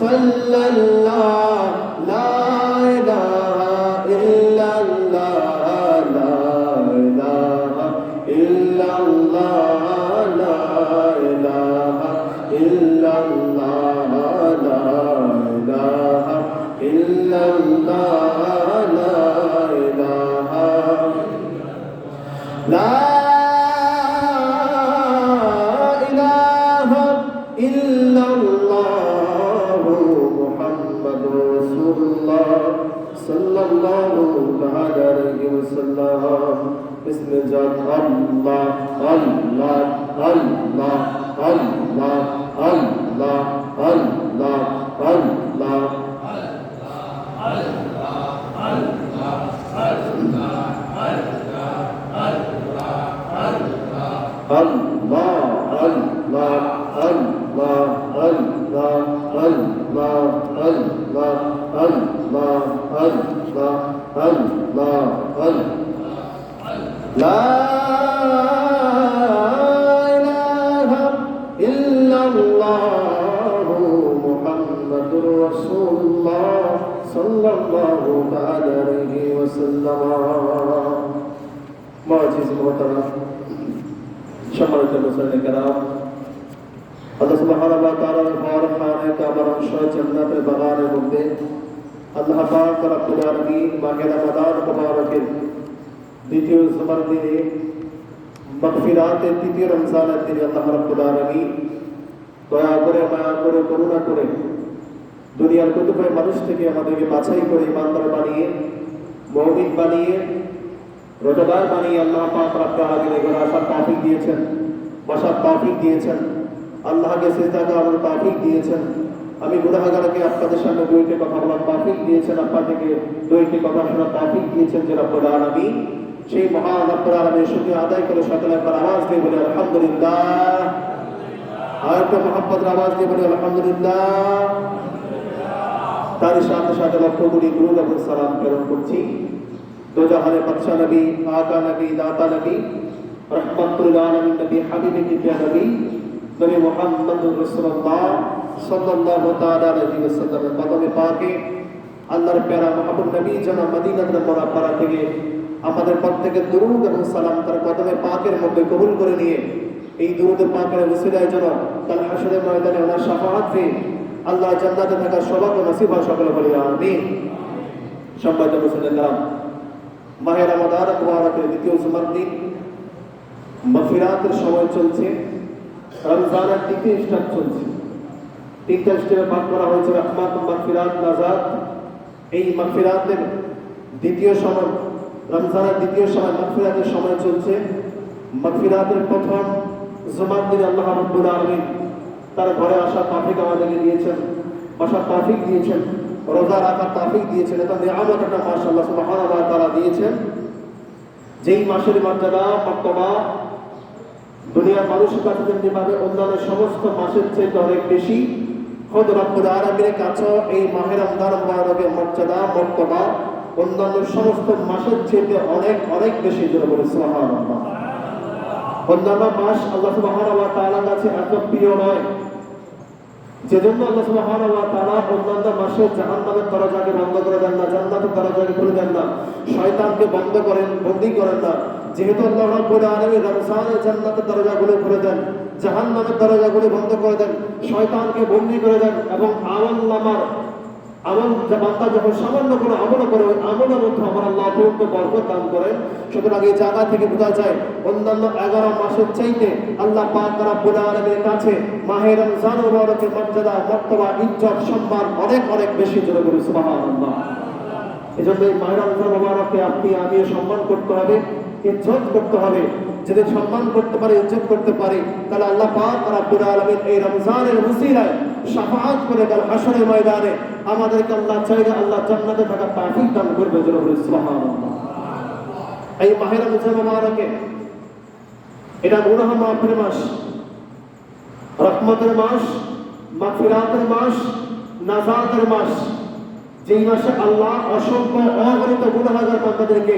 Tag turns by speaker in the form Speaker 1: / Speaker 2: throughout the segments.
Speaker 1: صلى الله Fala. সম্মানিত মুসলিম কেরাম আল্লাহ সুবহানাহু ওয়া তাআলার ঘর খানে কাবার অংশ জান্নাতের বাগানের মধ্যে আল্লাহ পাক রব্বুল আলামিন মাহে রমাদান মুবারকের দ্বিতীয় জুমার দিনে মাগফিরাতের তৃতীয় রমজানের দিনে আল্লাহ রব্বুল আলামিন দয়া করে মায়া করে করুণা করে দুনিয়ার কতিপয় মানুষ থেকে আমাদেরকে বাছাই করে ইমানদার বানিয়ে মৌমিন বানিয়ে রোজাদার বানিয়ে আল্লাহ পাক রব্বুল আলামিন এগুলো আসার তৌফিক দিয়েছেন বসার তৌফিক দিয়েছেন। আল্লাহকে সিজদা করার তৌফিক দিয়েছেন। আমি গুনাহগারকে আপনাদের সামনে দুইটি কথা বলার তৌফিক দিয়েছেন। আপনাদেরকে দুইটি কথা শোনার তৌফিক দিয়েছেন যে রব্বুল আলামিন। সেই মহান রব্বুল আলামিনের শুকরিয়া আদায় করে সকলে একবার আওয়াজ দিয়ে বলে, আলহামদুলিল্লাহ। আর একটা মোহাম্মদ আওয়াজ দিয়ে বলে, আলহামদুলিল্লাহ। তার সাথে সাথে লক্ষ্য করি গুরু এবং সালাম প্রেরণ করছি। দো জাহানের বাদশাহ নবী, আকা নবী, দাতা নবী রহমতুল আলমী নবী হাবিবি কিবরিয়া নবী নবী মোহাম্মদ রাসূলুল্লাহ সাল্লাল্লাহু তাআলা আলাইহি ওয়াসাল্লামের কদমে পাকে আল্লাহর প্যারা মোহাম্মদ নবী যেন মদিনাতুল মুনাওয়ারা থেকে আমাদের প্রত্যেকের দুরূদ এবং তার কদমে পাকের মধ্যে কবুল করে নিয়ে এই দুরূদ পাকের ওসিলায় যেন কাল হাসরের ময়দানে ওনার শাফাআত আল্লাহ জান্নাতে থাকার সৌভাগ্য নসিব হয় সকলে বলি, আমিন। সম্মানিত মুসলিম মাহে রমাদান দ্বিতীয় জুমার মাগফিরাতের সময় চলছে। রমজানের তৃতীয় স্টার চলছে। তিনটা স্টেপে ভাগ করা হয়েছে রহমাত মাফিরাত নাজাদ এই মাফিরাতের দ্বিতীয় সময়, রমজানের দ্বিতীয় সময় মাগফিরাতের সময় চলছে। মাগফিরাতের প্রথম জুমার দিন আল্লাহ রাব্বুল আলামিন তার ঘরে আসা তাফিক আমাদেরকে দিয়েছেন, বসার তাফিক দিয়েছেন, রোজা রাখার তাফিক দিয়েছেন, এটা নিয়ামত একটা মাস আল্লাহ সুবহানাহু ওয়া তাআলা দিয়েছেন। যেই মাসের মর্যাদা বর্তমা দুনিয়ার মানুষের কাছে অন্যান্য সমস্ত মাসের চেয়ে অনেক বেশি। কাছে এই মর্যাদা বর্তমা অন্যান্য সমস্ত মাসের চেয়ে অনেক অনেক বেশি অন্যান্য মাস আল্লাহ ওয়া তাআলার কাছে এত প্রিয় নয়। আল্লাহ অন্যান্য মাসে জাহান্নামের দরজাকে বন্ধ করে দেন না, জান্নাতের দরজাকে খুলে দেন না, শয়তানকে বন্ধ করেন, বন্দী করেন না। যেহেতু আল্লাহ রাব্বুল আলামিন রমজানে জান্নাতের দরজাগুলো খুলে দেন, জাহান্নামের দরজাগুলো বন্ধ করে দেন, শয়তানকে বন্দী করে দেন এবং আমল নামার, আমল বান্দা যখন সামান্য কোনো আমল করে, ওই আমলের মধ্যে আমার আল্লাহ অপরন্ত বরকত দান করেন। সুতরাং এই জায়গা থেকে বোঝা যায়, অন্যান্য এগারো মাসের চাইতে আল্লাহ পাক রাব্বুল আলামিনের কাছে মাহে রমজান মুবারকের মর্যাদা, মর্তবা, ইজ্জত, সম্মান অনেক অনেক বেশি জোরে বলি সুবহানাল্লাহ। এজন্য এই মাহে রমজান মুবারককে আপনি আমিও সম্মান করতে হবে। ইজ্জত করতে হবে। যদি সম্মান করতে পারে, ইজ্জত করতে পারে তাহলে আল্লাহ পাক রাব্বুল আলামিন এই রমজানের মুসিলায় শাফাআত করে কাল হাসরের ময়দানে আমাদেরকে আল্লাহ চাইলে আল্লাহ জান্নাতে থাকার তৌফিক দান করবে জোরে বলি সুবহানাল্লাহ। এই মাহে রমজান মুবারকে এটা গুনাহ মাফের মাস, রহমতের মাস মাফিরাতের মাস, নাজাতের মাস। যেই মাসে আল্লাহ অসংখ্য অগণিত গুনাহাগার বান্দাদেরকে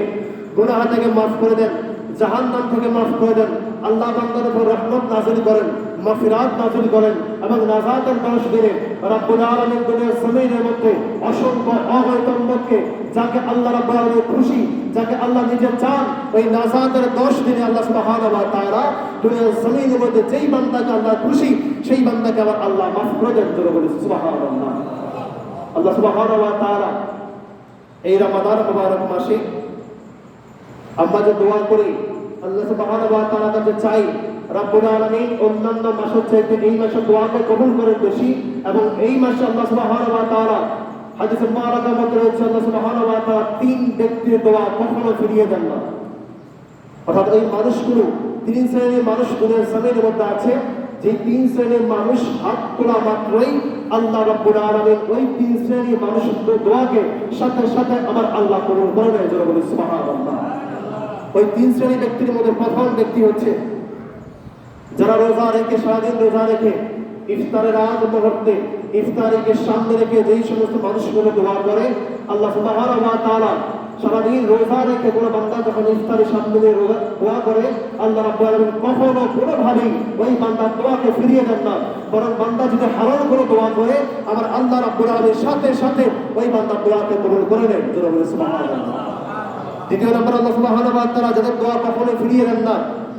Speaker 1: গুনাহ থেকে মাফ করে দেন, জাহান্নাম থেকে মাফ করে দেন, আল্লাহ বান্দার উপর রহমত নাজিল করেন মাফিরাত নাজিল করেন এবং নাজাতের দশ দিনে রাব্বুল আলামিন দুনিয়ার জমিনের মধ্যে অসংখ্য অগণিত যাকে আল্লাহ রাব্বুল আলামিন খুশি, যাকে আল্লাহ নিজে চান, ওই নাজাতের দশ দিনে আল্লাহ সুবহানাহু ওয়া তাআলা দুনিয়ার জমিনের মধ্যে যেই বান্দাকে আল্লাহ খুশি, সেই বান্দাকে আবার আল্লাহ মাফ করে দেন জোরে বলি সুবহানাল্লাহ। আল্লাহ সুবহানাহু ওয়া তাআলা এই রমাদান মুবারক মাসে আমরা যে দোয়া করি, আল্লাহ ওয়া কাছে চাই, রব্বুল আলামিন অন্যান্য মাসের চাইতে এই মাসে দোয়াকে কবুল বেশি এবং এই মাসে আল্লাহ ওয়া তাআলা হাদিসে রয়েছে, আল্লাহ ওয়া তাআলা তিন ব্যক্তির দোয়া কখনো ফিরিয়ে দেন না। অর্থাৎ এই মানুষগুলো তিন শ্রেণির মানুষ দুনিয়ার জমিনের মধ্যে আছে যে তিন শ্রেণির মানুষ হাত তোলা মাত্রই আল্লাহ রব্বুল আলামিন ওই তিন শ্রেণির মানুষের দোয়াকে সাথে সাথে আমার আল্লাহ কবুল করে নেয় সুবহানাল্লাহ। ওই তিন শ্রেণির ব্যক্তির মধ্যে প্রথম ব্যক্তি হচ্ছে যারা রোজা রেখে, সারাদিন রোজা রেখে, ইফতারের আগ মুহূর্তে ইফতারিকে সামনে রেখে যেই সমস্ত মানুষগুলো দোয়া করে, আল্লাহ ওয়া সারাদিন রোজা রেখে কোনো বান্দা যখন ইফতারের সামনে দিয়ে দোয়া করে, আল্লাহ রাব্বুল আলামিন কখনো কোনোভাবেই ওই বান্দার দোয়াকে ফিরিয়ে দেন না। বরং বান্দা যদি হারাম করে দোয়া করে, আমার আল্লাহ রাব্বুল সাথে সাথে ওই বান্দার দোয়াকে কবুল করে নেন। সুবহানাল্লাহ। দ্বিতীয় নম্বর, আল্লাহ সুবহানাহু ওয়া তাআলা যাদের দোয়া কখনো ফিরিয়ে দেন না,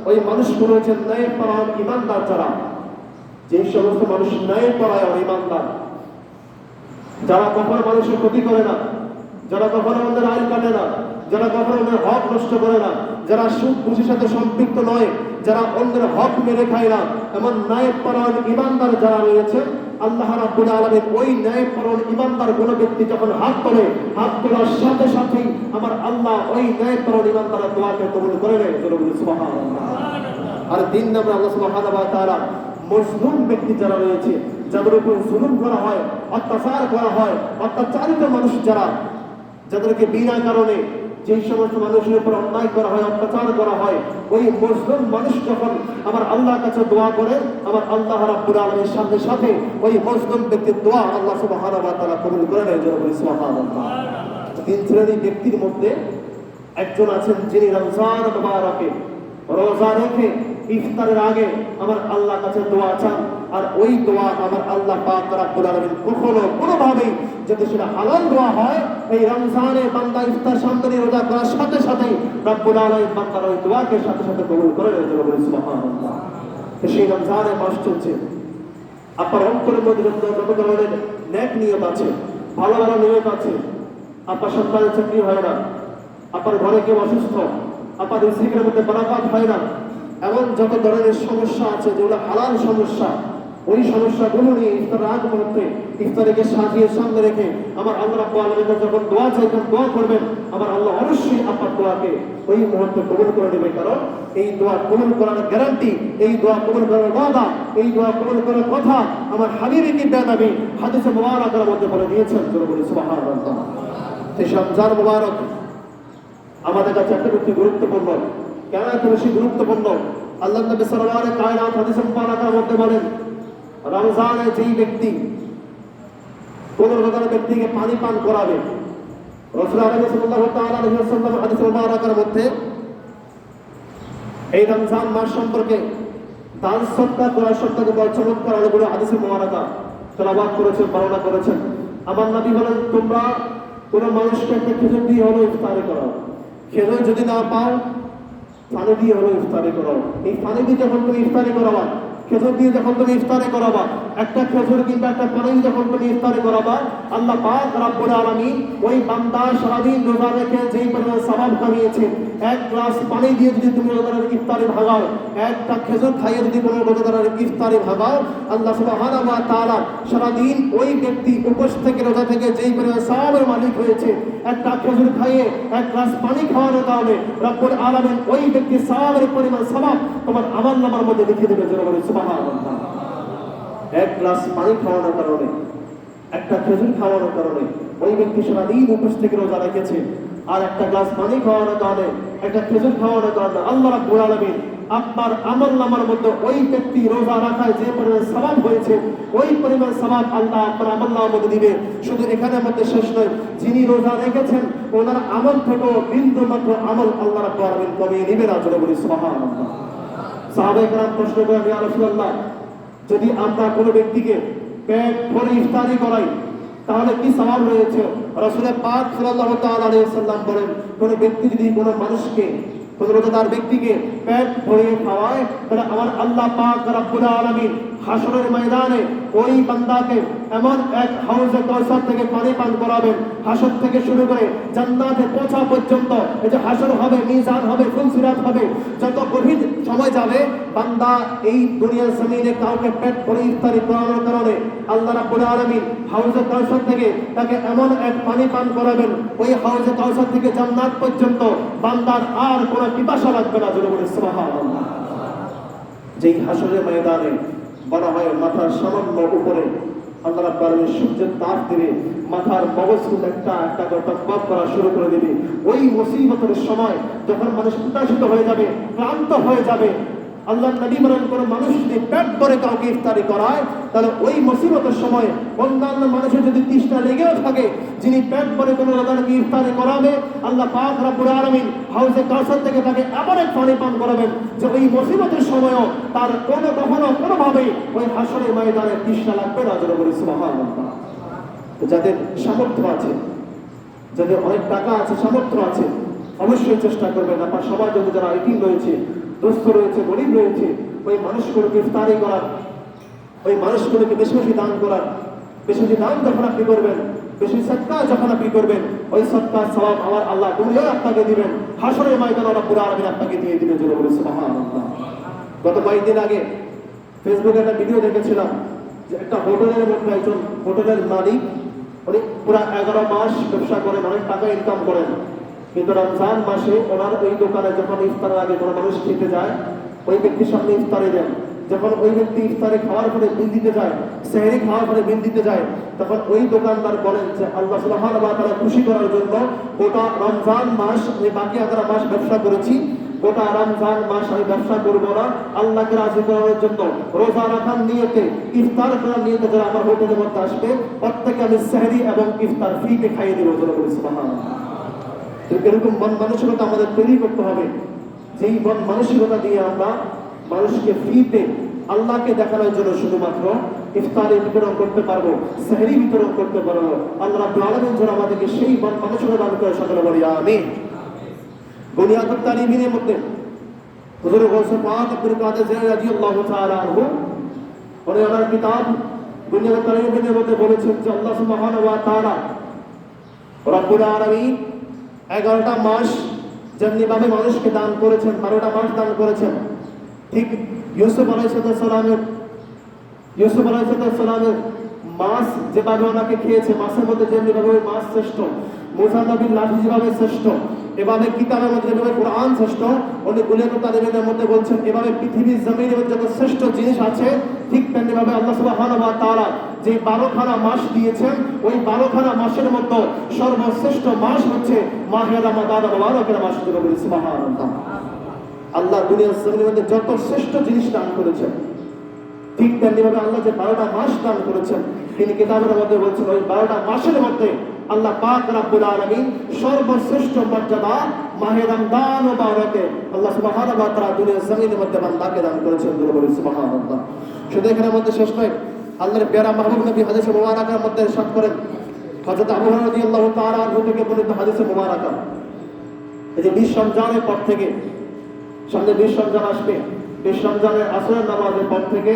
Speaker 1: ওই মানুষগুলো হচ্ছে ন্যায় পরায়ণ ইমানদার যারা। যে সমস্ত মানুষ ন্যায় পরায়ণ ইমানদার, যারা কখনো মানুষের ক্ষতি করে না, যারা কখনো আমাদের আইন কাটে না যারা আমাদের হক নষ্ট করে না, যারা সুখ খুশির সাথে সম্পৃক্ত নয়, যারা অন্যের হক মেরে খায় না, এমন ন্যায় পরায়ণ ইমানদার যারা রয়েছে, আল্লাহ রাব্বুল আলামিন ওই ন্যায় পরায়ণ ইমানদার কোন ব্যক্তি যখন হাত তোলে, হাত তোলার সাথে সাথেই আমার আল্লাহ ওই ন্যায় পরায়ণ ইমানদারের দোয়াকে কবুল করে নেয়। সুবহানাল্লাহ। আর তিন নম্বর আল্লাহ সুবহানাহু ওয়া তাআলা মজলুম ব্যক্তি যারা রয়েছে, যাদের উপর জুলুম করা হয়, অত্যাচার করা হয়, অত্যাচারিত মানুষ যারা, যাদেরকে বিনা কারণে যে সমস্ত মানুষের উপর অন্যায় করা হয়, অত্যাচার করা হয়, ওই মুসলিম মানুষ যখন আমার আল্লাহর কাছে দোয়া করে, আমার আল্লাহ রাব্বুল আলামিনের সাথে সাথে ওই মুসলিম ব্যক্তির দোয়া আল্লাহ ওয়া তাআলা কবুল করে নেয় তিন শ্রেণির ব্যক্তির মধ্যে একজন আছেন যিনি রমজান মুবারকে। রোজা রেখে ইফতারের আগে আমার আল্লাহ কাছে দোয়া চান। আর ওই দোয়া আমার আল্লাহ কখনো কোনোভাবেই যদি সেটা হালাল দোয়া হয়, এই রমজানে বান্দা ইফতার সামনে রোজা করার সাথে সাথে বান্দার ওই দোয়াকে সাথে সাথে কবুল করে সেই রমজানের মাস চলছে। আপনার অন্তরের মধ্যে যত ধরনের ন্যাক নিয়ত আছে, ভালো ভালো নিয়ত আছে। আপনার সন্তানের চাকরি হয় না। আপনার ঘরে কেউ অসুস্থ। আপনার রিজিকের মধ্যে বারাকাত হয় না। এমন যত ধরনের সমস্যা আছে, যেগুলো হালাল সমস্যা ওই সমস্যাগুলো নিয়ে ইফতার আগ মুহূর্তে ইফতারিকে সাজিয়ে সামনে রেখে আমার আল্লাহ রাব্বুল আলামিন যখন দোয়া চাইবেন দোয়া করবেন, আমার আল্লাহ অবশ্যই আপনার দোয়াকে ওই মুহূর্তে কবুল করে নেবে। কারণ এই দোয়া কবুল করার গ্যারান্টি এই দোয়া কবুল করার ওয়াদা, এই দোয়া কবুল করার কথা আমার হাবিবি কি বেদাবি হাদিসে মুবারাকের মধ্যে বলে দিয়েছেন, জোরে বলি সুবহানাল্লাহ। সেই রমজান মুবারক আমাদের কাছে একটা ব্যক্তি গুরুত্বপূর্ণ, কেন এত বেশি গুরুত্বপূর্ণ? আল্লাহ নবী সাল্লাল্লাহু আলাইহি হাদিসে মুবারাকের মধ্যে বলেন রমজানে যেই ব্যক্তি কোন রোজার ব্যক্তিকে পানি পান করাবে রাসূল মধ্যে এই রমজান মাস সম্পর্কে দান সত্তা করার সত্তাকে মুবারাকা তেলাওয়াত করেছেন, বর্ণনা করেছেন। আমার নবী বলেন, তোমরা কোন মানুষকে একটা দিয়ে হলো ইফতারি করো। খেজুর যদি না পাও, পানি দিয়ে হলো ইফতারি করো। এই পানি দিয়ে যখন তুমি ইফতারি করাবা খেজুর দিয়ে যখন তুমি ইফতারে করাবা, একটা খেজুর কিংবা একটা পানি যখন তুমি ইফতারে করাবা, আল্লাহ পাক রাব্বুল আলামিন ওই বান্দা সারাদিন রোজা রেখে যেই পরিমাণ সওয়াব কামিয়েছে, এক গ্লাস পানি দিয়ে যদি তুমি রোজাদারের ইফতারে ভাগাও, একটা খেজুর খাইয়ে যদি কোনো রোজাদারের ইফতারে ভাগাও, আল্লাহ সুবহানাহু ওয়া তাআলা সারাদিন ওই ব্যক্তি উপোস থেকে রোজা থেকে যেই পরিমাণ সওয়াবের মালিক হয়েছে, একটা খেজুর খাইয়ে এক গ্লাস পানি খাওয়ানোর কারণে রব্বুল আলামিন ওই ব্যক্তি সওয়াবের পরিমাণ সওয়াব তোমার আমল নামার মধ্যে লিখে দেবে, জোরে এক গ্লাস পানি খাওয়ানোর কারণে, একটা খেজুর খাওয়ানোর কারণে, ওই ব্যক্তি উপোস থেকে রোজা রেখেছে। আর একটা গ্লাস পানি খাওয়ানোর কারণে, একটা খেজুর খাওয়ানোর কারণে আল্লাহ আপনার আমল নামার মধ্যে ওই ব্যক্তি রোজা রাখায় যে পরিমাণ হয়েছে, ওই পরিমাণ আল্লাহ আপনার আমল নামার মধ্যে দিবে। শুধু এখানের মধ্যে শেষ নয়, যিনি রোজা রেখেছেন, ওনার আমল থেকেও বিন্দু মাত্র আমল আল্লাহ রাব্বুল কমিয়ে নিবে না সাহাবায়ে কেরাম প্রশ্ন করেন রাসূলুল্লাহ, যদি আমরা কোনো ব্যক্তিকে পেট ভরে ইফতারি করাই, তাহলে কি সওয়াব রয়েছে? রসুলের পাক সাল্লাম বলেন, কোনো ব্যক্তি যদি কোনো মানুষকে, কোন তার ব্যক্তিকে পেট ভরিয়ে খাওয়ায়, তাহলে আমার আল্লাহ পাক রাব্বুল আলামিন হাসরের ময়দানে ওই বান্দাকে এমন এক হাউজে কৌসার থেকে পানি পান করাবেন। হাসর থেকে শুরু করে জান্নাতে পৌঁছা পর্যন্ত এই যে হাসর হবে, মিজান হবে ফুলসিরাত হবে, যত গভীর সময় যাবে, বান্দা এই দুনিয়ার জমিনে কাউকে পেট ভরে ইফতারি করানোর কারণে আল্লাহ রাব্বুল আলামিন হাউজে কাউসার থেকে তাকে এমন এক পানি পান করাবেন, ওই হাউজে কাউসার থেকে জান্নাত পর্যন্ত বান্দার আর কোনো পিপাসা লাগবে না, জোরে বলে যেই হাসরের ময়দানে বলা হয় মাথার সামান্য উপরে। আল্লাহ রাব্বুল আলামিন সূর্যের তাপ দিবে মাথার মগজগুলো একটা একটা করে টকবক করা শুরু করে দিবে। ওই মুসিবতের সময় যখন মানুষ উদাসিত হয়ে যাবে, ক্লান্ত হয়ে যাবে আল্লাহ নবী বলেন, কোনো মানুষ যদি পেট করে কাউকে ইফতারি করায়, তাহলে ওই মুসিবতের সময় অন্যান্য মানুষের যদি তৃষ্ণা লেগেও থাকে, যিনি পেট করে কোনো রোজাকে ইফতারি করাবে, আল্লাহ পাক রাব্বুল আলামিন হাউসে কাউসার থেকে তাকে এমন এক পানি পান করাবেন যে ওই মুসিবতের সময়ও তার কোনো কখনো কোনোভাবেই ওই হাসরের ময়দানে তৃষ্ণা লাগবে না যেন বলি সুবহানাল্লাহ। যাদের সামর্থ্য আছে, যাদের অনেক টাকা আছে, সামর্থ্য আছে, অবশ্যই চেষ্টা করবেন। আপনার সমাজ যদি যারা আইটিং রয়েছে দুস্থ রয়েছে, গরিব রয়েছে, ওই মানুষগুলোকে ইফতারি করার, ওই মানুষগুলোকে বেশি বেশি দান করার, বেশি বেশি দান যখন আপনি করবেন, বেশি সত্তা যখন আপনি করবেন, ওই সৎকা সবাব আমার আল্লাহ দুনিয়ায় আপনাকে দিবেন, হাসরের ময়দান আল্লাহ পুরো আলমিন আপনাকে দিয়ে দিবেন জন্য বলে গত কয়েকদিন আগে ফেসবুকে একটা ভিডিও দেখেছিলাম, যে একটা হোটেলের মধ্যে একজন হোটেলের মালিক, উনি পুরা এগারো মাস ব্যবসা করেন, অনেক টাকা ইনকাম করেন। কিন্তু রমজান মাসে ওনার ওই দোকানে যখন ইফতারের আগে কোনো মানুষ খেতে যায়, ওই ব্যক্তির সামনে ইফতারে দেন। যখন ওই ব্যক্তি ইফতারে খাওয়ার পরে বিল দিতে যায়, সেহরি খাওয়ার পরে বিল দিতে যায়, তখন ওই দোকানদার বলেন যে, আল্লাহ সুবহানাহু ওয়া তাআলা খুশি করার জন্য গোটা রমজান মাস এই বাকি এগারো মাস ব্যবসা করেছি, গোটা রমজান মাস আমি ব্যবসা করব না, আল্লাহকে রাজি করার জন্য। রোজা রাখার নিয়তে, ইফতার করার নিয়তে যারা আমার হোটেলের মধ্যে আসবে প্রত্যেকে আমি সেহরি এবং ইফতার ফ্রিতে খাইয়ে দেবো বলে বলি সুবহানাল্লাহ তো এরকম মন মানসিকতা আমাদের তৈরি করতে হবে। যেই মন মানসিকতা দিয়ে আমরা মানুষকে ফ্রিতে আল্লাহকে দেখানোর জন্য শুধুমাত্র ইফতারে বিতরণ করতে পারব, সেহরি বিতরণ করতে পারব। আল্লাহ আলামিন যেন আমাদেরকে সেই মন মানসিকতা দান করে সকলে বলি, আমিন। বুনিয়াদুত তালিমিনের মধ্যে হুজুর গৌসে পাক আব্দুল কাদের জিলানী রাদিয়াল্লাহু তাআলা আনহু, উনি ওনার কিতাব বুনিয়াদুত তালিমিনের মধ্যে বলেছেন যে আল্লাহ সুবহানাহু ওয়া তাআলা রব্বুল আলামিন এগারোটা মাস যেমনিভাবে মানুষকে দান করেছেন, বারোটা মাস দান করেছেন, ঠিক ইউসুফ আলাইসালামের ইউসুফ আলাইসালামের মাস যেভাবে ওনাকে খেয়েছে, মাসের মধ্যে যেমনিভাবে ওই মাছ শ্রেষ্ঠ, মুসা নবীর লাঠি যেভাবে শ্রেষ্ঠ এভাবে কিতাবের মধ্যে যেভাবে কোরআন শ্রেষ্ঠ উনি গুলিয়াত তালিমের মধ্যে বলছেন, এভাবে পৃথিবীর জমিনের মধ্যে যত শ্রেষ্ঠ জিনিস আছে, ঠিক তেমনিভাবে আল্লাহ সুবহানাহু ওয়া তাআলা যে বারোখানা মাস দিয়েছেন, ওই বারোখানা মাসের মধ্যে সর্বশ্রেষ্ঠ মাস হচ্ছে মাহে রমাদান মুবারকের মাস সুবহানাল্লাহ। আল্লাহ দুনিয়ার জমিনের মধ্যে যত শ্রেষ্ঠ জিনিস দান করেছেন, ঠিক তেমনিভাবে আল্লাহ যে বারোটা মাস দান করেছেন, তিনি কিতাবের মধ্যে বলছেন, ওই বারোটা মাসের মধ্যে আল্লাহ পাক রাব্বুল আলামিন সর্বশ্রেষ্ঠ মর্যাদা মাহে রমজান ও বারকে আল্লাহ সুবহানাহু ওয়া তাআলা দুনিয়ার জমিনের মধ্যে বান্দাকে দান করেছেন দুরূহ বলি সুবহানাল্লাহ। শুধু এখানের মধ্যে শেষ নয়, আল্লাহর পেয়ারা মাহবুব নবী হাদিসে মুবারাকার মধ্যে ইরশাদ করেন। হযরত আবু হুরায়রা রাদিয়াল্লাহু তাআলা আনহু থেকে বর্ণিত হাদিসে মুবারাকা। এই যে বিশ রমজানের পর থেকে, সামনে বিশ রমজান আসবে। এই রমজানের আসরের নামাজের পর থেকে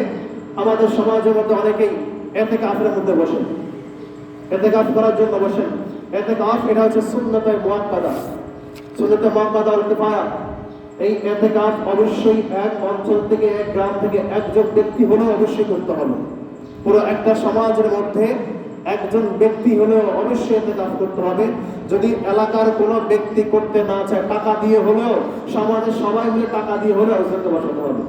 Speaker 1: আমাদের সমাজের মধ্যে অনেকেই এতে কাফের মধ্যে বসেন এতে কাজ করার জন্য বসেন এতে কাজ এটা হচ্ছে সুন্নতে মোয়াক্কাদা। সুন্নতে মোয়াক্কাদা ইত্তেফায়া এই এতে কাজ অবশ্যই এক অঞ্চল থেকে এক গ্রাম থেকে একজন ব্যক্তি হলেও অবশ্যই করতে হবে। পুরো একটা সমাজের মধ্যে একজন ব্যক্তি হলেও অবশ্যই এতে কাজ করতে হবে। যদি এলাকার কোনো ব্যক্তি করতে না চায়, টাকা দিয়ে হলেও, সমাজের সবাই মিলে টাকা দিয়ে হলেও একজনকে বসাতে হবে।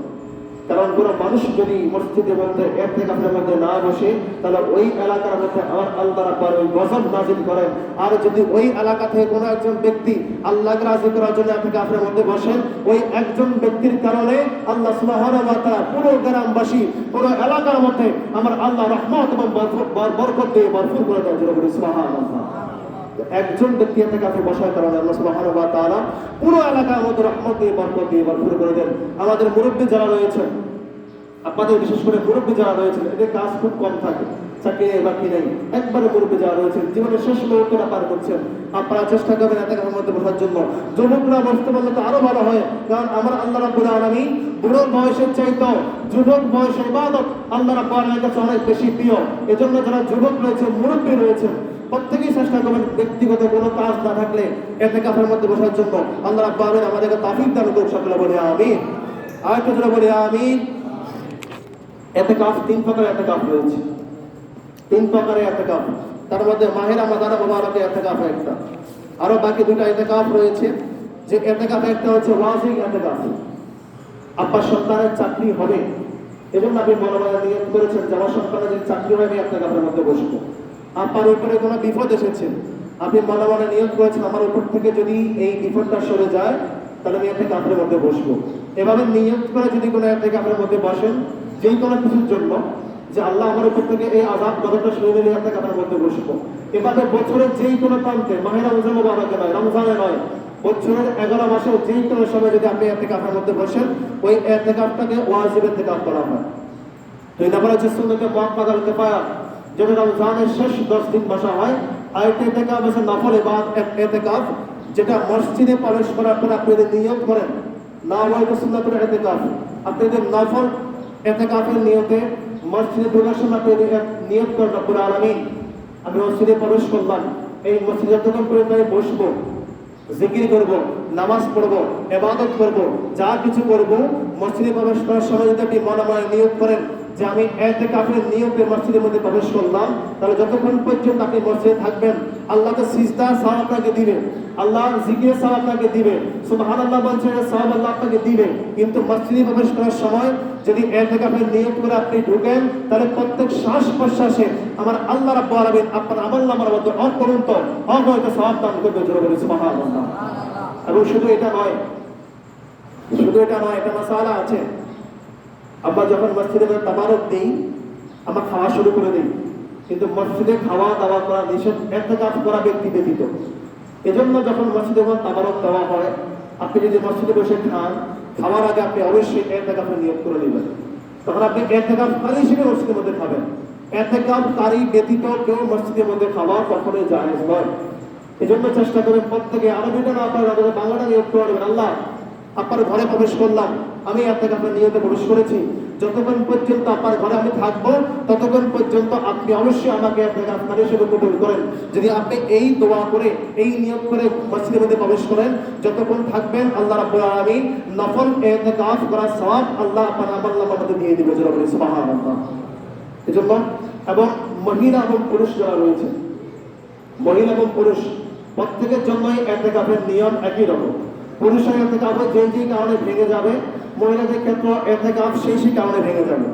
Speaker 1: কারণ কোনো মানুষ যদি মসজিদের মধ্যে এক থেকে মধ্যে না বসে, তাহলে ওই এলাকার মধ্যে আমার আল্লাহ রাব্বার ওই গজব নাজিল করেন। আর যদি ওই এলাকা থেকে কোনো একজন ব্যক্তি আল্লাহকে রাজি করার জন্য এক থেকে আপনার মধ্যে বসেন, ওই একজন ব্যক্তির কারণে আল্লাহ সুবহানাহু ওয়া পুরো গ্রামবাসী, পুরো এলাকার মধ্যে আমার আল্লাহ রহমত এবং বরকত- বর- বরকত দিয়ে ভরপুর করে বলি সুবহানাল্লাহ। একজন ব্যক্তি এতে কাছে বসার কারণে আল্লাহ সুবহানাহু ওয়া তাআলা পুরো এলাকার মধ্যে রহমত দিয়ে বরকত দিয়ে ভরপুর করে দেন। আমাদের মুরব্বী যারা রয়েছেন আপনাদের বিশেষ করে মুরব্বী যারা রয়েছেন এদের কাজ খুব কম থাকে, চাকরি বাকি নেই। একবারে মুরব্বী যারা রয়েছেন জীবনের শেষ মুহূর্তটা পার করছেন। আপনারা চেষ্টা করবেন এতে কাছের মধ্যে বসার জন্য। যুবকরা বসতে পারলে তো আরও ভালো হয়, কারণ আমার আল্লাহ রাব্বুল আলামিন বুড়ো বয়সের চাইতো যুবক বয়সে ইবাদত আল্লাহ রাব্বুল আলামিনের কাছে অনেক বেশি প্রিয়। এজন্য যারা যুবক রয়েছে, মুরব্বী রয়েছেন প্রত্যেকেই চেষ্টা করবেন ব্যক্তিগত কোনো কাজ না থাকলে এতে কাফের মধ্যে বসার জন্য। আল্লাহ রাব্বুল আলামিন আমাদেরকে তাফিক দান করুন সকলে, বলে আমিন। আর একটু জোরে বলি আমিন। এতে কাফ, তিন প্রকারের এতে কাফ রয়েছে। তিন প্রকারের এতে কাফ। তার মধ্যে মাহের আমাদানা মোবারকে এতে কাফ একটা। আরও বাকি দুটা এতে কাফ রয়েছে। যে এতে কাফ একটা হচ্ছে ওয়াজিক এতে কাফ। আপনার সন্তানের চাকরি হবে। এবং আপনি মনোনয়ন নিয়োগ করেছেন যে আমার সন্তানের যদি চাকরি হয়, আমি আপনার কাপের মধ্যে বসবো। আপনার উপরে কোনো বিপদ এসেছে, আপনি মনোনয়ন নিয়োগ করেছেন, আমার উপর থেকে যদি এই বিপদটা সরে যায়, তাহলে আমি একটা কাপের মধ্যে বসবো। এভাবে নিয়োগ করে যদি কোনো একটা কাপের মধ্যে বসেন, যে কোনো কিছুর জন্য, যে আল্লাহ আমার উপর থেকে এই আজাদ গতটা সরে নিলে একটা কাপের মধ্যে বসবো। এভাবে বছরের যেই কোনো প্রান্তে, মাহেরা রমজান মোবারকে নয়, রমজানে নয়, বছরের এগারো মাসে যে কোনো সময় যদি আপনি এতেকাফের মধ্যে বসেন, ওই এতেকাফটাকে ওয়াজিব এতেকাফ করা হয়। দুই নম্বর হচ্ছে সুন্নতে মুহাম্মদ আল কিফায়া যেটা রমজানের শেষ দশ দিন বসা হয়। আরেকটি এতেকাফ আছে নফল এবাদ এতেকাফ, যেটা মসজিদে প্রবেশ করার পরে আপনি যদি নিয়ত করেন, না হয়তো সুন্নাতুল এতেকাফ। আপনি যদি নফল এতেকাফের নিয়তে মসজিদে ঢোকার সময় আপনি যদি নিয়ত করেন, রব্বুল আলামিন আমি মসজিদে প্রবেশ করলাম এই মসজিদে যতক্ষণ পর্যন্ত আমি বসবো, জিকির করব, নামাজ পড়ব এবাদত করব, যা কিছু করব, মসজিদে প্রবেশ করার সময় যদি আপনি মনে মনে নিয়োগ করেন যে আমি এতে কাফের নিয়োগে মসজিদের মধ্যে প্রবেশ করলাম, তাহলে যতক্ষণ পর্যন্ত আপনি মসজিদে থাকবেন আল্লাহকে সিজদা সাহাব আপনাকে দিবে। আল্লাহ জিকির সাহাব আপনাকে দিবে। সুবহান আল্লাহ বলছে সাহাব আল্লাহ আপনাকে দিবে। কিন্তু মসজিদে প্রবেশ করার সময় যদি এতে কাফের নিয়োগ করে আপনি ঢুকেন, তাহলে প্রত্যেক শ্বাস প্রশ্বাসে আমার আল্লাহ রাব্বুল আলামিন আপনার আমল নামার মধ্যে অপরন্ত অবৈধ সওয়াব দান করবে। জোরে বলি সুবহানাল্লাহ। এবং শুধু এটা নয়, শুধু এটা নয়, এটা মাসালা আছে। আমরা যখন মসজিদে তাবারক দিই আমরা খাওয়া শুরু করে দিই কিন্তু মসজিদে খাওয়া দাওয়া করা নিষেধ একটা কাজ করা ব্যক্তি ব্যতীত। এজন্য যখন মসজিদে মধ্যে তাবারক দেওয়া হয়, আপনি যদি মসজিদে বসে খান, খাওয়ার আগে আপনি অবশ্যই কাপে নিয়োগ করে নেবেন। তখন আপনি কাপ কারি হিসেবে মসজিদের মধ্যে খাবেন। কাপ কারি ব্যতীত কেউ মসজিদের মধ্যে খাওয়া কখনোই জায়েজ নয়। এজন্য চেষ্টা করেন, প্রত্যেকে আরও দুটো না আপনার বাংলাটা নিয়োগ করে নেবেন। আল্লাহ, আপনার ঘরে প্রবেশ করলাম। আমি আপনাকে আপনার নিয়তে প্রবেশ করেছি। যতক্ষণ পর্যন্ত আপনার ঘরে আমি থাকব, ততক্ষণ পর্যন্ত আপনি অবশ্যই আমাকে আপনাকে আপনার হিসেবে কবুল করেন। যদি আপনি এই দোয়া করে, এই নিয়ম করে মসজিদের মধ্যে প্রবেশ করেন, যতক্ষণ থাকবেন, আল্লাহ রাব্বুল আলামিন নফল ইতিকাফ করার সওয়াব আল্লাহ আপনার নামার মধ্যে দিয়ে দিবে বলি সুবহানাল্লাহ। এজন্য, এবং মহিলা এবং পুরুষ যারা রয়েছে, মহিলা এবং পুরুষ, প্রত্যেকের জন্যই এতেকাফের নিয়ম একই রকম। পুরুষের এতেকাফ যে যে কারণে ভেঙে যাবে, মহিলাদের ক্ষেত্রে এতেকাফ সেই সেই কারণে ভেঙে যাবে।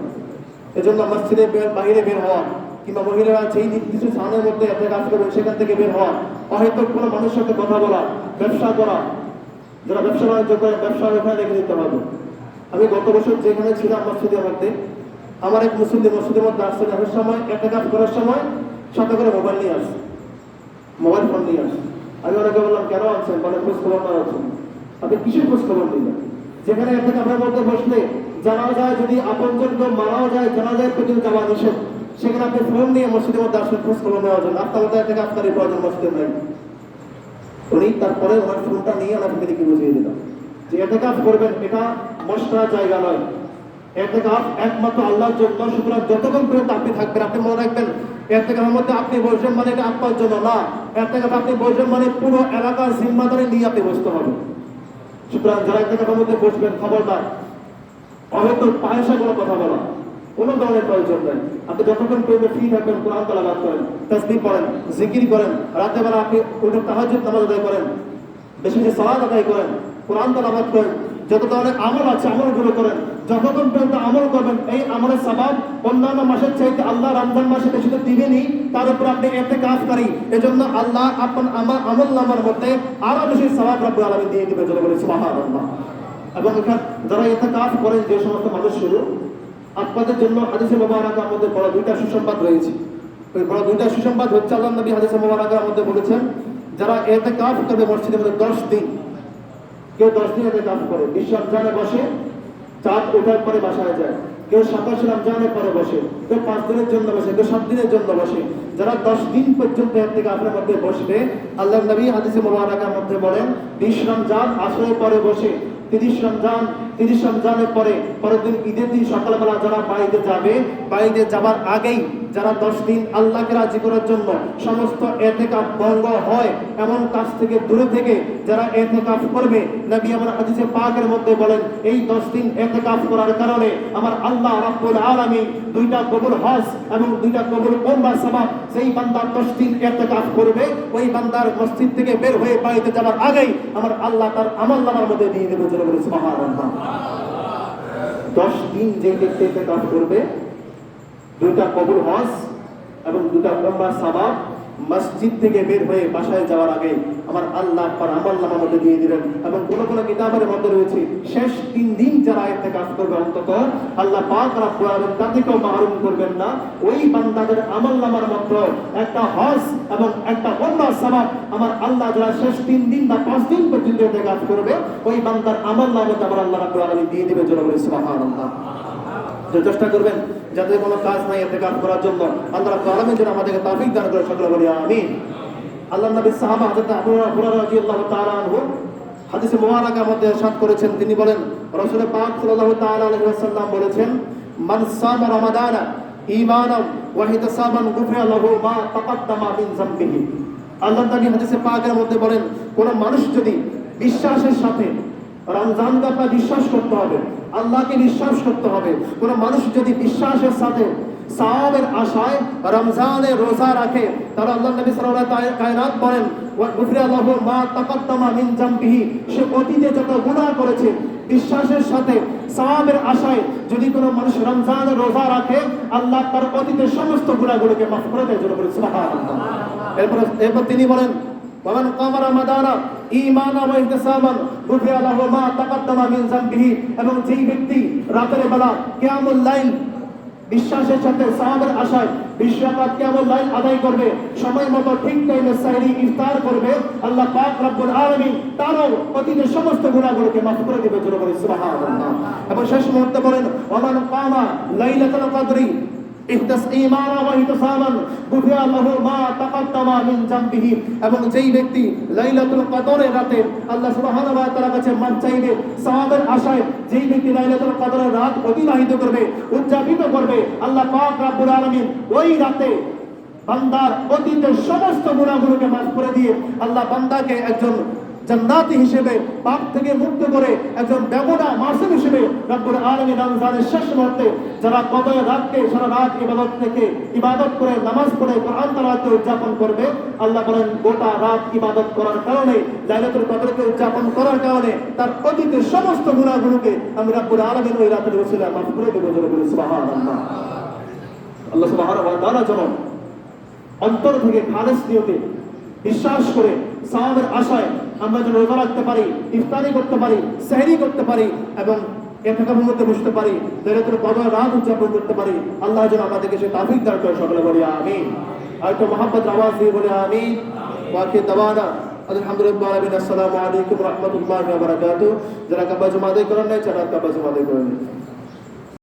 Speaker 1: এজন্য মসজিদে বাইরে বের হওয়া কিংবা মহিলারা যেই নির্দিষ্ট স্থানের মধ্যে এতেকাফ করবে সেখান থেকে বের হওয়া হয়তো কোনো মানুষের সাথে কথা বলা, ব্যবসা করা, যারা ব্যবসা বাণিজ্য করে, ব্যবসা ওখানে রেখে দিতে হবে। আমি গত বছর যেখানে ছিলাম মসজিদের মধ্যে, আমার এক মুসলিম মসজিদের মধ্যে আসছে দেখার সময় একটা কাজ করার সময় সাথে করে মোবাইল নিয়ে আসছে। মোবাইল ফোন নিয়ে আসে আমি ওনাকে বললাম, কেন আনছেন? বলে, খোঁজ খবর না আছেন আপনি কিসের খোঁজ খবর নিলেন যেখানে একটা কাপড়ের মধ্যে বসলে জানা যায় যদি আপনজন কেউ মারাও যায়, জানা যায় পর্যন্ত যাওয়া নিষেধ। সেখানে আপনি ফোন নিয়ে মসজিদের মধ্যে আসবেন খোঁজ খবর নেওয়ার জন্য। আপনার মধ্যে থেকে আপনার এই প্রয়োজন মসজিদে নাই। উনি তারপরে ওনার ফোনটা নিয়ে ওনার ফ্যামিলিকে বুঝিয়ে দিলাম যে এটা কাজ করবেন, এটা মশলা জায়গা নয়। এতেকাফ একমাত্র আল্লাহর জন্য। সুতরাং যতক্ষণ পর্যন্ত আপনি থাকবেন, আপনি মনে রাখবেন এতেকাফের মধ্যে আপনি বসবেন মানে এটা আপনার জন্য না। এতেকাফ আপনি বসবেন মানে পুরো এলাকার জিম্মাদারি নিয়ে আপনি বসতে হবে। সুতরাং যারা এতেকাফের মধ্যে বসবেন, খবরদার। হয়তো পায়সা কোনো কথা বলা। কোনো ধরনের প্রয়োজন নেই। আপনি যতক্ষণ পর্যন্ত ফ্রি থাকবেন, কোরআন তালাবাদ করেন তসবি পড়েন, জিকির করেন রাতে বেলা আপনি ওইটা তাহাজুদ নামাজ আদায় করেন, বেশি বেশি সালাদ আদায় করেন, কোরআন তালাবাদ করেন, যত ধরনের আমল আছে, আমলগুলো করেন যতক্ষণ পর্যন্ত আমল করবেন, এই আমলের স্বভাব অন্যান্য মাসের চাইতে আল্লাহ রমজান মাসে বেশি তো দিবেনই, তার উপর আপনি এতে কাজ করি এজন্য আল্লাহ আপন আমার আমল নামার মধ্যে আরও বেশি স্বভাব রব্বুল আলামিন দিয়ে দিবে যেটা বলে এবং যারা এতে কাজ করেন, যে সমস্ত মানুষগুলো আপনাদের জন্য হাদিসে মোবারক আমাদের বড় দুইটা সুসংবাদ রয়েছে। ওই বড় দুইটা সুসংবাদ হচ্ছে, আল্লাহ নবী হাদিসে মোবারকের মধ্যে বলেছেন, যারা এতে কাজ করবে মসজিদের মধ্যে দশ দিন, কেউ দশ দিন এতে কাজ করে বিশ্ব বসে চাঁদ ওঠার পরে বাসায় যায়। কেউ সাতাশ রমজানের পরে বসে, কেউ পাঁচ দিনের জন্য বসে, কেউ সাত দিনের জন্য বসে। যারা দশ দিন পর্যন্ত এর থেকে আপনার মধ্যে বসবে আল্লাহ নবী হাদিসে মোবারকের মধ্যে বলেন, বিশ রমজান আসরের পরে বসে, তিরিশ রমজান তিরিশ রমজানের পরে, পরের দিন ঈদের দিন সকালবেলা যারা বাড়িতে যাবে, বাড়িতে যাবার আগেই যারা দশ দিন আল্লাহকে রাজি করার জন্য সমস্ত এতেকাপ ভঙ্গ হয়, এমন কাজ থেকে দূরে থেকে যারা এতেকাপ করবে, নবী আমার হাদিসে পাকের মধ্যে বলেন, এই দশ দিন এতেকাপ করার কারণে আমার আল্লাহ রাব্বুল আলামিন দুইটা কবুল হজ এবং দুইটা কবুল ওমরা সওয়াব যেই বান্দা দশ দিন এতেকাপ করবে, ওই বান্দার মসজিদ থেকে বের হয়ে বাড়িতে যাবার আগেই আমার আল্লাহ তার আমল নামার মধ্যে দিয়ে দেবে। সুবহানাল্লাহ। দশ দিন যে ব্যক্তি এতেকাপ করবে দুটা কবুল হজ এবং দুটা লম্বা সাবাব মসজিদ থেকে বের হয়ে বাসায় যাওয়ার আগে আমার আল্লাহ পর আমল নামার মধ্যে দিয়ে দিলেন এবং কোন কোন কিতাবের মধ্যে রয়েছে, শেষ তিন দিন যারা এতে কাজ করবে অন্তত আল্লাহ পাক রাব্বুল আলামিন তাদেরকেও মাহরুম করবেন না। ওই বান্দাদের আমল নামার মধ্যে একটা হজ এবং একটা অন্য সাবাব আমার আল্লাহ যারা শেষ তিন দিন বা পাঁচ দিন পর্যন্ত এতে কাজ করবে, ওই বান্দার আমল নামাতে আমার আল্লাহ রাব্বুল আলামিন দিয়ে দিবে জোরে বলে সুবহানাল্লাহ। চেষ্টা করবেন যাতে কোনো কাজ নাই এতে কাজ করার জন্য। আল্লাহ আলামিন যেন আমাদেরকে তৌফিক দান করে, সকলে বলি আমিন। আল্লাহ নবী সাহাবা হযরত আবু হুরায়রা রাদিয়াল্লাহু তাআলা আনহু হাদিসে মুবারাকার মধ্যে ইরশাদ করেছেন। তিনি বলেন রাসূল পাক সাল্লাল্লাহু তাআলা আলাইহি বলেছেন, মান সামা রমাদানা ঈমানান ওয়া হিতাসাবান গুফিরা লাহু মা তাকাদ্দামা মিন যামবিহি। আল্লাহ নবী হাদিসে পাকের মধ্যে বলেন, কোন মানুষ যদি বিশ্বাসের সাথে রমজানকে আপনার বিশ্বাস করতে হবে আল্লাহকে বিশ্বাস করতে হবে। কোন মানুষ যদি বিশ্বাসের সাথে সাওয়াবের আশায় রমজানে রোজা রাখে, তাহলে আল্লাহ নবী সাল্লাল্লাহু কায়নাত মা তাকাদ্দামা মিন জামবিহি। সে অতীতে যত গুনাহ করেছে, বিশ্বাসের সাথে সাওয়াবের আশায় যদি কোনো মানুষ রমজান রোজা রাখে, আল্লাহ তার অতীতের সমস্ত গুনাহগুলোকে মাফ করে দেয়, জোরে বলে সুবহানাল্লাহ। এরপর এরপর তিনি বলেন ومن قام رمضان ঈমানা ওয়া ইহতিসাবান গুফিরা লাহু মা তাকাদ্দামা মিন যামবিহি এবং যেই ব্যক্তি রাতের বেলা কিয়ামুল লাইল বিশ্বাসের সাথে সাহাবের আশায় বিশ্বকাপ কিয়ামুল লাইল আদায় করবে সময় মতো ঠিক টাইমে সাইরি ইফতার করবে আল্লাহ পাক রব্বুল আলামিন তারও অতীতের সমস্ত গুনাহগুলোকে মাফ করে দিবে জোরে বলে সুবহানাল্লাহ এবং শেষ মুহূর্তে বলেন ওমান কামা লাইলাতুল কদরি মিন এবং যেই ব্যক্তি লাইলাতুল কদরের রাতে আল্লাহ সুবহানাহু ওয়া কাছে মাফ চাইবে সওয়াবের আশায় যেই ব্যক্তি লাইলাতুল কদরের রাত অতিবাহিত করবে, উদযাপিত করবে, আল্লাহ পাক রব্বুল আলামিন ওই রাতে বান্দার অতীতের সমস্ত গুনাহগুলোকে মাফ করে দিয়ে আল্লাহ বান্দাকে একজন জান্নাতি হিসেবে পাপ থেকে মুক্ত করে একজন বেগুনা মাসুম হিসেবে রব্বুল আলামিন রমজানের শেষ মুহূর্তে যারা কদর রাতকে, সারা রাত ইবাদত থেকে ইবাদত করে, নামাজ পড়ে, কোরআন তালাতে উদযাপন করবে, আল্লাহ বলেন, গোটা রাত ইবাদত করার কারণে, লাইলাতুল কদরকে উদযাপন করার কারণে তার অতীতের সমস্ত গুনাহগুলোকে আমি রব্বুল আলামিন ওই রাতের ওসিলা মাফ করে দেব, জোরে বলে সুবহানাল্লাহ। আল্লাহ সুবহানাহু ওয়া তাআলা অন্তর থেকে খালেস নিয়তে বিশ্বাস করে সাহাবের আশায় আমরা যেন রোজা রাখতে পারি, ইফতারি করতে পারি, সেহরি করতে পারি এবং মধ্যে বসতে পারি দৈরাতুল কদর রাত উদযাপন করতে পারি। আল্লাহ যেন আমাদেরকে সে তাফিক দান করে সকলে বলি আমি আর একটু মোহাম্মদ আওয়াজ দিয়ে বলি আমিন। ওয়াকি দাওয়ানা। আলহামদুলিল্লাহ আলামিন। আসসালামু আলাইকুম রহমতুল্লাহি যারা কাবা জমা আদায় করেন নাই, যারা কাবা জমা আদায় করেন